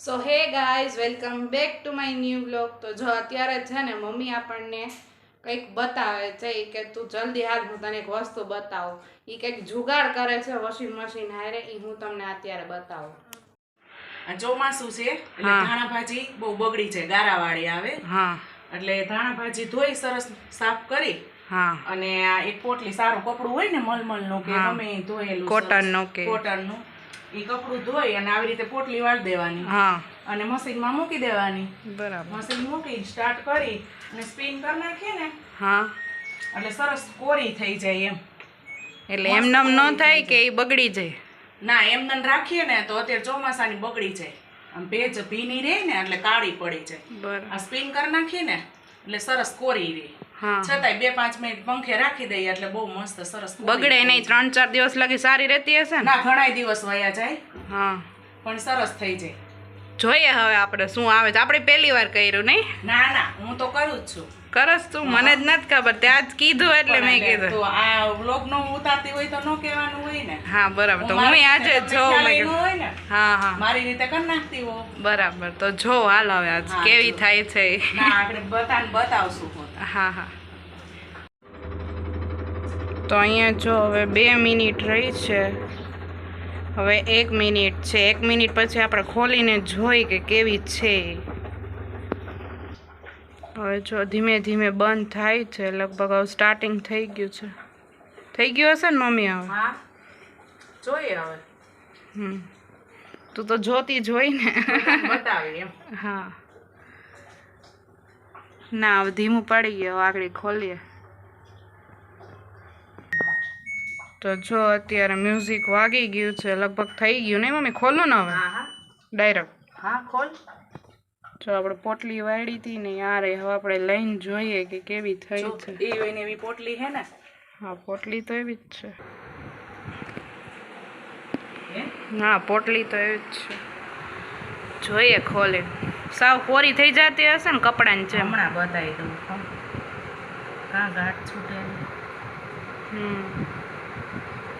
So hey guys welcome back to my new blog તો જો અત્યારે છે ને મમ્મી આપણને કંઈક બતાવે છે એ કે તું જલ્દી હાલ હું તને એક વસ્તુ બતાવું. એ કંઈક જુગાડ કરે છે વોશિંગ મશીન હારે એ હું તમને અત્યારે બતાવું. ચોમાસું છે એટલે ધાણા ભાજી બહુ બગડી છે ગારાવાળી આવે. હા. એટલે ધાણા ભાજી ધોઈ સરસ સાફ કરી અને આ એક પોટલી સારું કપડું હોય ને મલમલનું કે હા. ગમે ધોયેલું કોટનનું કોટન કોટનનું એ કપડું ધોઈ અને આવી રીતે પોટલી વાળ દેવાની. હા. અને મશીનમાં મૂકી દેવાની. બરાબર. મશીન મૂકી સ્ટાર્ટ કરી અને સ્પિન કરી નાખીએ ને હા. એટલે સરસ કોરી થઈ જાય એમ. એટલે એમનેમ ન થાય કે એ બગડી જાય. ના એમને રાખીએ ને તો અત્યારે ચોમાસાની બગડી જાય. આમ ભેજ ભીની રહે ને એટલે કાળી પડી જાય. બરાબર. આ સ્પિન કરી નાખીએ ને એટલે સરસ કોરી રહે. છતાંય બે પાંચ મિનિટ પંખે રાખી દઈએ એટલે બહુ મસ્ત સરસ બગડે નહીં ત્રણ ચાર દિવસ લગી સારી રહેતી હશે ને? ઘણાય દિવસ વયા જાય હા. પણ સરસ થઈ જાય. જોઈએ હવે આપણે શું આવે છે. આપણે પહેલી વાર કર્યું નહીં? ના ના હું તો કરું જ છું. કરસ તું મને જ નથી ખબર. ત્યાં જ કીધું એટલે મેં કીધું. તો આ વ્લોગ નો ઉતારતી હોય તો ન કહેવાનું હોય ને. હા બરાબર. તો હું આજે જોઉં મેં હા હા. મારી રીતે કરી નાખતી હો. બરાબર. તો જો હાલ હવે આજ કેવી થાય છે. આપણે બતાન બતાવશું હું. હા. તો અહીંયા જો હવે બે મિનિટ રહી છે. હવે એક મિનિટ છે. એક મિનિટ પછી આપણે ખોલીને જોઈ કે કેવી છે. હવે જો ધીમે ધીમે બંધ થાય છે. લગભગ હવે સ્ટાર્ટિંગ થઈ ગયું છે. થઈ ગયું હશે ને મમ્મી હવે? હા. જોઈએ હવે. હમ. તું તો જોતી જોઈ ને. બતાવી એમ. હા. ના હવે ધીમું પડી ગયું આગળ ખોલીએ. તો જો અત્યારે મ્યુઝિક વાગી ગયું છે લગભગ થઈ ગયું નહીં મમ્મી? ખોલું ને હવે. ડાયરેક્ટ હા. ખોલ. જો આપણે પોટલી વાળી હતી ને યાર હવે આપણે લઈને જોઈએ કે કેવી થઈ છે. એ હોય ને એવી પોટલી હે ને. હા પોટલી તો એવી જ છે? હા? પોટલી તો એવી જ છે. જોઈએ ખોલે. સાવ કોરી થઈ જતી હશે ને કપડાની જેમ. હમણાં બતાવી દઉં. કાં ગાંઠ છૂટે હમ.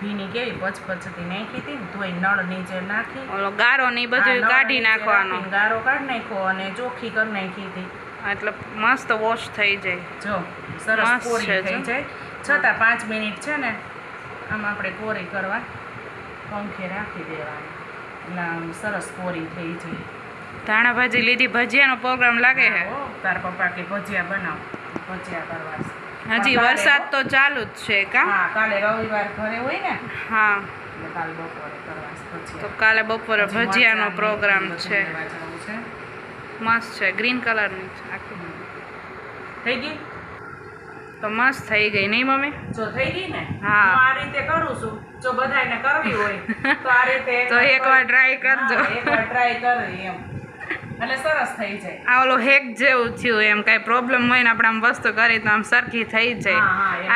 ભીની કેવી પચપચતી નાખી હતી ધોઈ નળ નીચે નાખી. ઓલો ગારો ને બધું કાઢી નાખવાનો. ગારો કાઢી નાખ્યો અને ચોખ્ખી કરી નાખી હતી. એટલે મસ્ત વોશ થઈ જાય. જો સરસ કોરી થઈ જાય. છતાં પાંચ મિનિટ છે ને આમ આપણે કોરી કરવા. પંખે રાખી દેવાની. એટલે સરસ કોરી થઈ જાય. ધાણા ભાજી લીધી ભજીયાનો પ્રોગ્રામ લાગે છે. તાર પપ્પા કે ભજીયા બનાવ ભજીયા કરવા. હજી વરસાદ તો ચાલુ જ છે કા? હા કાલે રવિવાર ઘરે હોય ને હા. કાલે બપોરે કરવા તો કાલે બપોરે ભજીયાનો પ્રોગ્રામ છે. મસ્ત છે ગ્રીન કલરની છે આખી. થઈ ગઈ? તો મસ્ત થઈ ગઈ નહીં મમ્મી? જો થઈ ગઈ ને હા. હું આ રીતે કરું છું. જો બધાને કરવી હોય તો આ રીતે તો એકવાર ટ્રાય કરજો. એકવાર ટ્રાય કરી એમ. એટલે સરસ થઈ જાય. આ ઓલો હેક જેવું થયું એમ કાંઈ પ્રોબ્લેમ હોય ને આપણે આમ વસ્તુ કરી તો આમ સરખી થઈ જાય.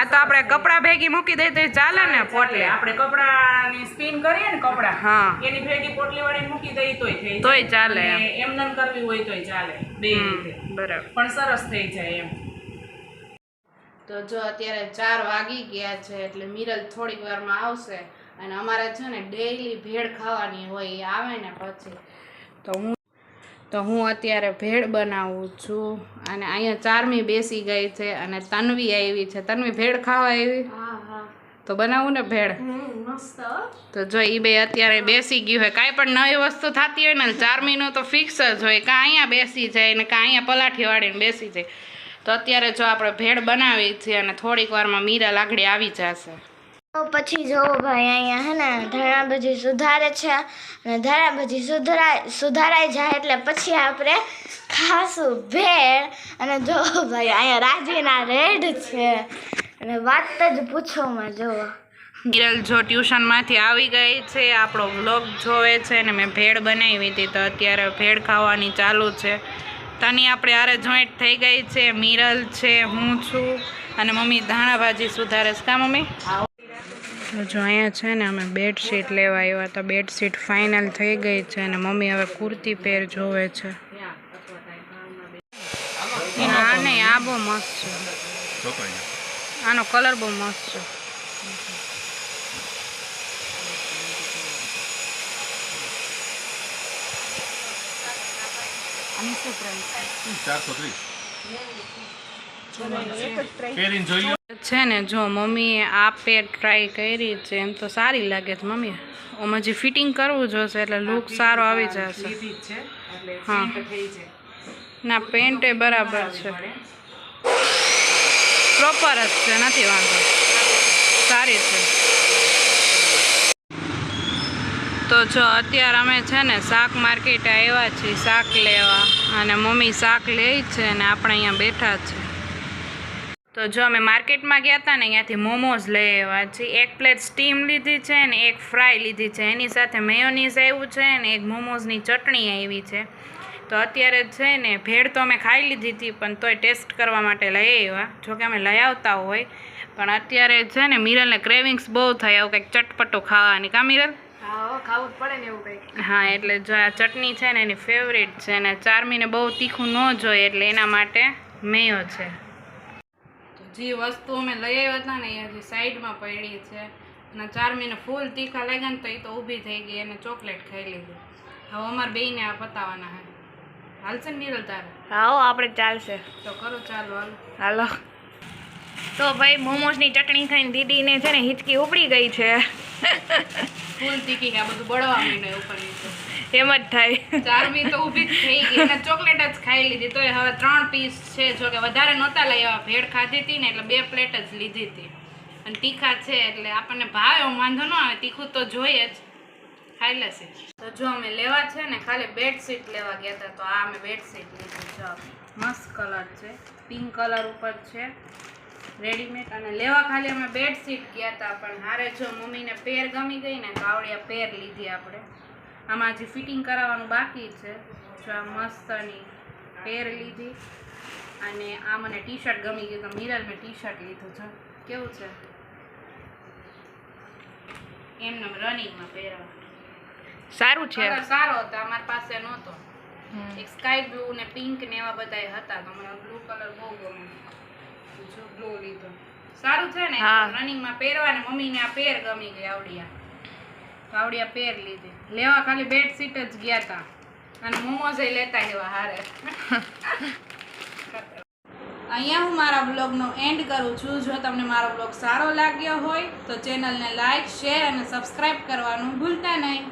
આ તો આપણે કપડાં ભેગી મૂકી દઈએ તો એ ચાલે ને પોટલી. આપણે કપડાની સ્પિન કરીએ ને કપડા હા. એની ભેગી પોટલી વાળી મૂકી દઈએ તોય થઈ તોય ચાલે એમ. ન કરવી હોય તોય ચાલે બે બરાબર. પણ સરસ થઈ જાય એમ. તો જો અત્યારે ચાર વાગી ગયા છે એટલે મિરલ થોડીક વારમાં આવશે. અને અમારે છે ને ડેઈલી ભેળ ખાવાની હોય એ આવે ને પછી. તો હું તો હું અત્યારે ભેળ બનાવું છું. અને અહીંયા ચારમી બેસી ગઈ છે અને તન્વી આવી છે. તન્વી ભેળ ખાવા આવી? તો બનાવું ને ભેળ? તો જો એ બે અત્યારે બેસી ગયું હોય. કાંઈ પણ નવી વસ્તુ થતી હોય ને ચારમીનું તો ફિક્સ જ હોય. કાં અહીંયા બેસી જાય ને કાં અહીંયા પલાઠી વાળીને બેસી જાય. તો અત્યારે જો આપણે ભેળ બનાવી છીએ અને થોડીક વારમાં મીરા લાકડી આવી જશે. પછી જોવો ભાઈ અહીંયા હે ને ધાણા બધી સુધારે છે અને ધાણા બધી સુધરાય, સુધારાઈ જાય એટલે પછી આપણે ખાસું ભેળ. અને જોવો ભાઈ અહીંયા રાજીના રેડ છે. અને વાત જ પૂછોમાં જોવો કિરલ જો ટ્યુશનમાંથી આવી ગઈ છે, આપણો વ્લોગ જોવે છે ને મેં ભેળ બનાવી હતી તો અત્યારે ભેળ ખાવાની ચાલુ છે. તની આપણે આરે જોઈન્ટ થઈ ગઈ છે, મિરલ છે, હું છું અને મમ્મી ધાણા ભાજી સુધારે છે. કા મમ્મી? જો અહીંયા છે ને અમે બેડશીટ લેવા આવ્યા તો બેડશીટ ફાઇનલ થઈ ગઈ છે અને મમ્મી હવે કુર્તી પેર જોવે છે. હા નહીં આ બહુ મસ્ત છે. આનો કલર બહુ મસ્ત છે. ચારસો ત્રીસ. પહેરીને જોઈ લો. છે ને, જો મમ્મીએ આ પેર ટ્રાય કરી છે, એમ તો સારી લાગે છે મમ્મી. ઓમાં હજી ફિટિંગ કરવું જોશે એટલે લુક સારો આવી જશે. હા. ના પેન્ટ બરાબર છે. પ્રોપર જ છે, નથી વાંધો. સારી છે. તો જો અત્યારે અમે છે ને શાક માર્કેટ આવ્યા છીએ, શાક લેવા. અને મમ્મી શાક લે છે અને આપણે અહીંયા બેઠા છે તો જો અમે માર્કેટમાં ગયા હતા ને અહીંયાથી મોમોઝ લઈ આવ્યા છીએ. એક પ્લેટ સ્ટીમ લીધી છે ને એક ફ્રાય લીધી છે. એની સાથે મેયોનીઝ આવ્યું છે ને એક મોમોઝની ચટણી આવી છે. તો અત્યારે છે ને ભેળ તો અમે ખાઈ લીધી હતી પણ તોય ટેસ્ટ કરવા માટે લઈ આવ્યા. જોકે અમે લઈ આવતા હોય. પણ અત્યારે છે ને મિરલને ક્રેવિંગ્સ બહુ થાય આવું કંઈક ચટપટો ખાવાની. કા મિરલ? હા પડે ને એવું કંઈક. હા એટલે જો આ ચટણી છે ને એની ફેવરેટ છે ને ચારમીને બહુ તીખું ન જોઈએ એટલે એના માટે મેયો છે. જે વસ્તુ અમે લઈ આવ્યા હતા ને એ હજી સાઈડમાં પડી છે. અને મહિને ફૂલ તીખા લાગ્યા ને તો એ તો ઊભી થઈ ગઈ અને ચોકલેટ ખાઈ લીધી. હવે અમારે બેયને આ પતાવવાના હે. હાલશે ને નીરલ તારે? હાઓ આપણે ચાલશે. તો કરો ચાલો હાલો. હાલો. તો ભાઈ મોમોસની ચટણી ખાઈને દીદીને છે ને હિચકી ઉપડી ગઈ છે. ફૂલ તીખી આ બધું બળવા માંડ્યું ઉપર નીચે એમ જ થાય. ચારમી તો ઊભી થઈ ગઈ. અને ચોકલેટ જ ખાઈ લીધી. તો હવે ત્રણ પીસ છે જો કે વધારે નહોતા લઈ ભેળ ખાધી હતી ને એટલે બે પ્લેટ જ લીધી હતી. અને તીખા છે એટલે આપણને ભાવે વાંધો ન આવે. તીખું તો જોઈએ જ. ખાઈ લેશે. તો જો અમે લેવા છે ને, ખાલી બેડશીટ લેવા ગયા હતા, તો આ અમે બેડશીટ લીધી. છે મસ્ત કલર છે. પિંક કલર ઉપર છે. રેડીમેડ અને લેવા ખાલી અમે બેડશીટ ગયા હતા, પણ હારે જો મમ્મીને પેર ગમી ગઈ ને, તો આવડી આ પેર લીધી આપણે. આમાં હજી ફિટિંગ કરાવવાનું બાકી છે જો આ મસ્તની પેર લીધી અને આ મને ટી શર્ટ ગમી ગયું તો મિરર મેં ટી શર્ટ લીધું છે. કેવું છે? એમને રનિંગમાં પહેરવા. સારું છે. સારો હતો અમારી પાસે નહોતો. એક સ્કાય બ્લુ ને પિંક ને એવા બધા હતા તો મને બ્લુ કલર બહુ ગમે જો બ્લુ લીધો. સારું છે ને. રનિંગમાં પહેરવા ને મમ્મીને આ પેર ગમી ગઈ આવડિયા. તો પેર લીધી. લેવા ખાલી બેડશીટ જ ગયા હતા અને મોમોઝ લેતા એવા હારે. અહીંયા હું મારા બ્લોગનો એન્ડ કરું છું. જો તમને મારો બ્લોગ સારો લાગ્યો હોય, તો ચેનલને લાઇક શેર અને સબસ્ક્રાઈબ કરવાનું ભૂલતા નહીં.